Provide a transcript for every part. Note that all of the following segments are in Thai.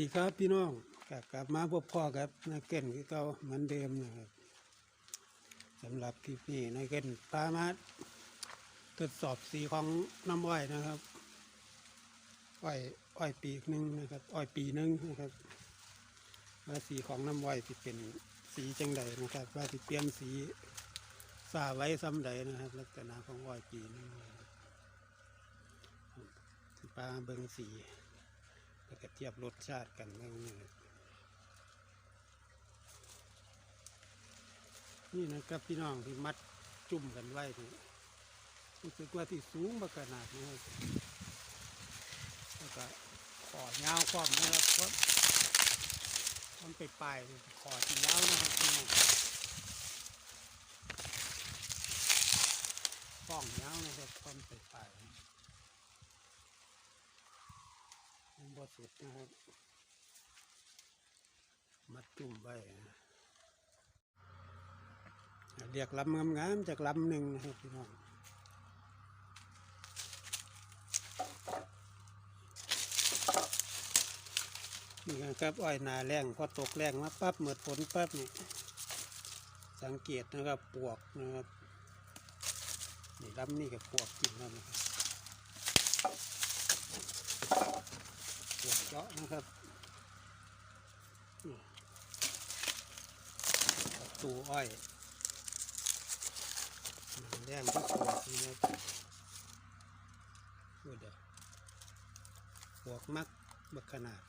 ดีครับพี่น้องกลับกลับมาพบพ่อครับนาเก่นคือเก่าเหมือนเดิมนะครับสำหรับคลิปนี้นาเก่นพามาทดสอบสีของน้ำอ้อยนะครับอ้อยอ้อยปีกหนึ่งนะครับอ้อยปีหนึ่งนะครับว่าสีของน้ำอ้อยที่เป็นสีจังใดนะครับ ว่าที่เปลี่ยนสีสาไว้ซ้ำใดนะครับ ลักษณะของอ้อยปีนึงนะครับปลาเบิงสี แล้วก็เทียบรสชาติกันบ้างนี่นี่นะครับพี่น้องที่มัดจุ่มกันไว้นี่รู้สึกว่าที่สูงบขนาดนะครับแล้วก็ขอยาวความนะครับเพราะมันไปปลายขอที่ยาวนะครับพี่น้องป้องยาวนะครับความไปปลาย ยัง บดสุดนะครับมัดจุ่มไว้เรียกลำงามๆจากลำหนึ่งนะครับพี่น้องนี่ครับอ้อยนาแรงพอตกแรงมาปั๊บเหมือดฝนปั๊บนี่สังเกตนะครับปวกนะครับนี่ลำนี่กับปวกกินแล้วนะครับ เจาะนะครับตูอ้อยแรงที่ปวดนี่นะพูดเด้อปวกมักบักขนาด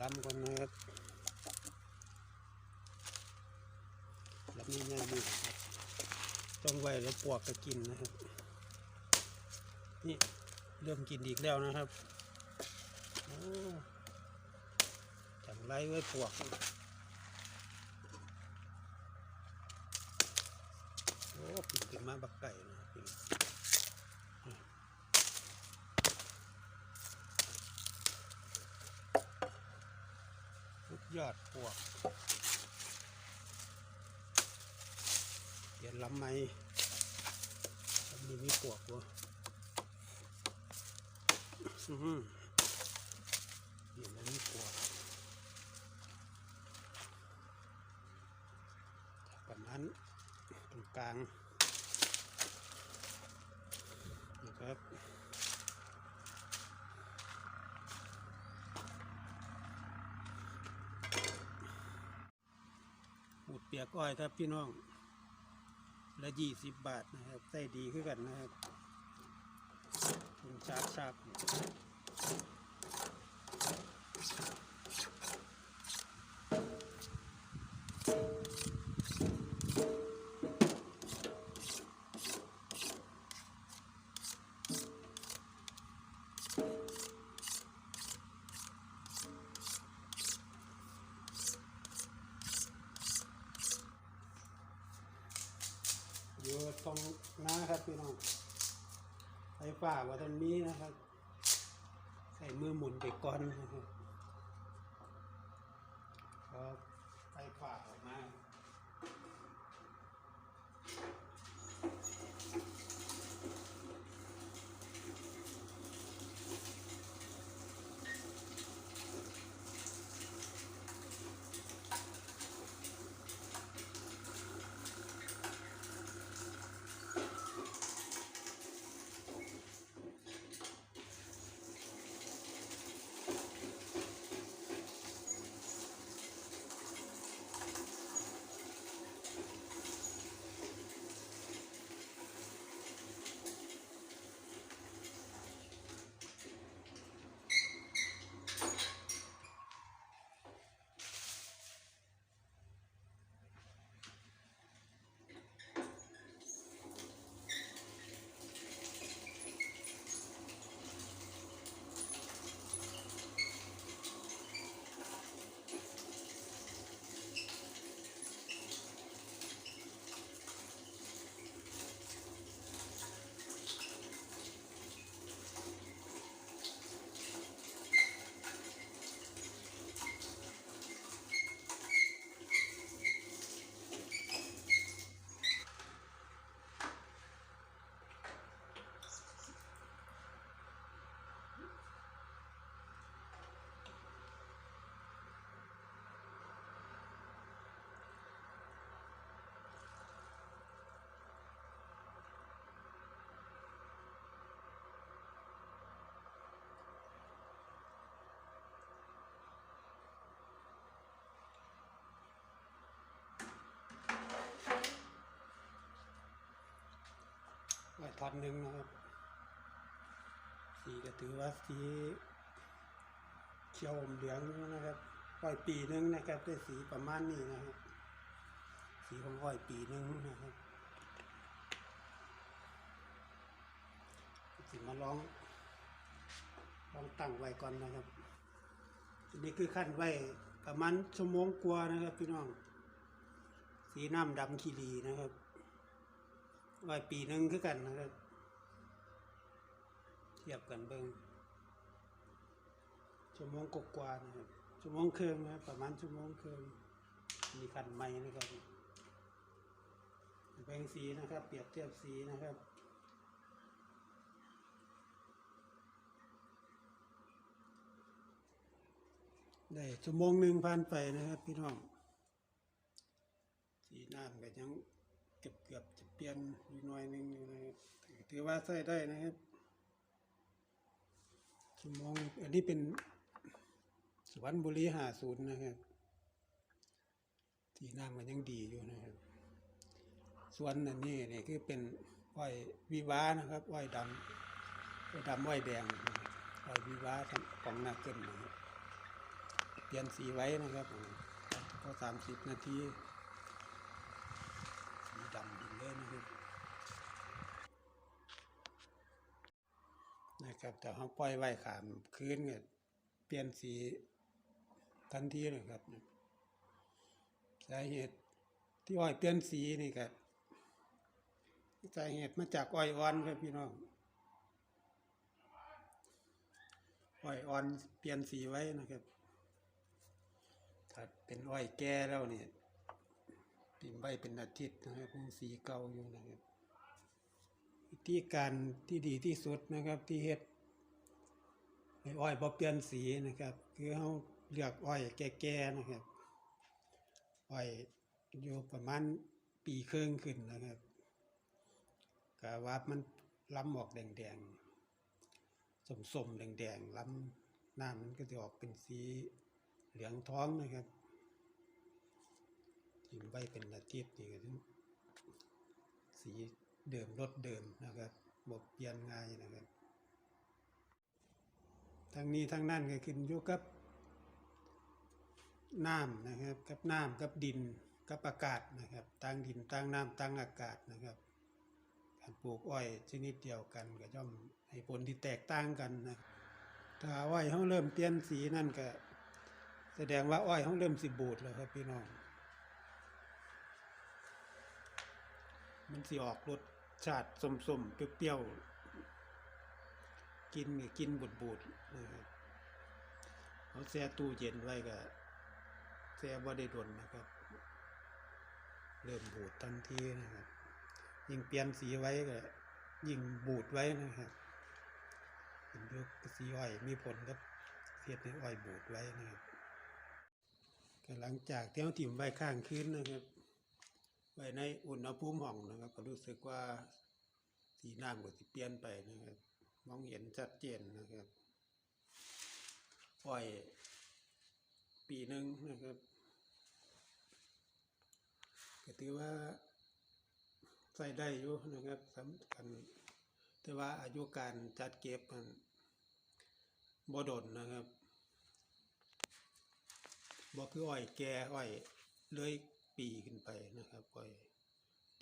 ล้ำก่อนนะ ครับแล้วนี่ง่ายดีครับต้องไว้แล้วปวกก็กินนะครับ นี่เริ่มกินอีกแล้วนะครับจังไรไว้ปวกโอ้ปิดขึ้นมาบักไก่นะครับพี่สุดยอดปวก เดี๋ยวลำไหมลำนี้มีปวกวะอือหือเดี๋ยวมีปวกประมาณตรงกลางนะครับหูดเปียกอ้อยครับพี่น้อง ละยี่สิบบาทนะครับใส่ดีขึ้นกันนะครับคุณชาบชาบ นะครับพี่น้องใส่ฝ่าว่าท่านมีนะครับ ใส่มือหมุนไปก่อนนะครับพอไฟฟ้าออกมา ท่อนหนึ่งนะครับ สีก็ถือว่าสีเขียวอมเหลืองนะครับอ้อยปีหนึงนะครับได้สีประมาณนี้นะครับ สีของอ้อยปีหนึงนะครับสิมาลองลองตั้งไว้ก่อนนะครับอันนี้คือขั้นไว้ประมาณชั่วโมงกว่านะครับพี่น้อง สีน้ำดำขีดีนะครับ ไว้ปีหนึ่งคือกันนะครับเทียบกันเบิ่งชั่วโมงกว่านะครับชั่วโมงครึ่งนะครับประมาณชั่วโมงครึ่งมีคันใหม่นะครับแบ่งสีนะครับ เปรียบเทียบสีนะครับได้ชั่วโมงหนึ่งผ่านไปนะครับ พี่น้องสีน้ำก็ยังเกือบเกือบ เปลี่ยนอยู่หน่อยหนึ่งอยู่นะครับถือว่าใช้ได้นะครับชั่วโมงอันนี้เป็นสวรรค์บุรีหาศูนย์นะครับสีน้ำมันยังดีอยู่นะครับ ส่วนอันนี้นี่คือเป็นอ้อยวิวานะครับอ้อยดำอ้อยดำอ้อยแดงนะครับอ้อยวิวาของนาเกินนะครับเปลี่ยนสีไว้นะครับก็สามสิบนาที สีดำดินเลยนะครับนะ ครับแต่เขาปล่อยไว้ขามคืนเนี่ยเปลี่ยนสีทันทีเลยครับสาเหตุที่อ้อยเปลี่ยนสีนี่ครับสาเหตุมาจากอ้อยอ่อนครับพี่น้องอ้อยอ่อนเปลี่ยนสีไว้นะครับถ้าเป็นอ้อยแก่แล้วเนี่ยติ่มใบเป็นอาทิตย์นะครับคงสีเก่าอยู่นะครับวิธีการที่ดีที่สุดนะครับที่เฮ็ด ให้อ้อยบ่เปลี่ยนสีนะครับ คือเฮาเลือกอ้อยแก่ๆนะครับ อ้อยอยู่ประมาณปีครึ่งขึ้นนะครับกะว่ามันล้ำออกแดงๆสมๆแดงๆล้ำหน้ามันก็จะออกเป็นสีเหลืองท้องนะครับทิ้งไว้เป็นอาทิตย์นี่ก็สีเดิมรสเดิมนะครับบเปลี่ยนง่ายนะครับ ทั้งนี้ทั้งนั้นก็ขึ้นอยู่กับน้ำนะครับกับน้ำกับดินกับอากาศนะครับตั้งดินตั้งน้ำตั้งอากาศนะครับการปลูกอ้อยชนิดเดียวกันก็ย่อมให้ผลที่แตกต่างกันนะถ้าอ้อยเขาเริ่มเปลี่ยนสีนั่นก็ แสดงว่าอ้อยเขาเริ่มสิบูดแล้วครับพี่น้อง มันสิออกรสชาติส้มๆเปรี้ยวๆ กินกินบูดๆนะครับเขาแช่ตู้เย็นไว้ก็แช่บ่ได้ดนนะครับ เริ่มบูดทันทีนะครับยิ่งเปลี่ยนสีไว้ก็ยิ่งบูดไว้นะครับเป็นยุคสีอ้อยมีผลกับเฮ็ดให้อ้อยบูดไว้นะครับก็หลังจากที่เราถิ่มไว้ข้างคืนนะครับ ไว้ในอุณหภูมิห้องนะครับ ก็รู้สึกว่าสีน้ำก็สิเปลี่ยนไปนะครับ มองเห็นชัดเจนนะครับปล่อยปีหนึ่งนะครับก็ถือว่าใส่ได้อยู่นะครับสำคัญแต่ว่าอายุการจัดเก็บมันบ่ดนนะครับบอกคืออ้อยแก่อ้อยเลยปีขึ้นไปนะครับอ้อย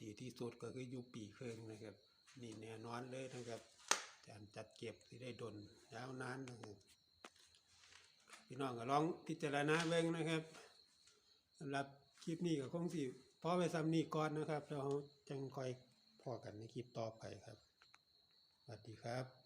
ดีที่สุดก็คืออยู่ปีครึ่งนะครับ นี่แน่นอนเลยนะครับ การจัดเก็บที่ได้ดนยาวนานนะครับพี่น้องก็ลองพิจารณาเบ่งนะครับสำหรับคลิปนี้ก็คงสิพอไปซ้ำนี้ก่อนนะครับแล้วเราจังคอยพอกันในคลิปต่อไปครับสวัสดีครับ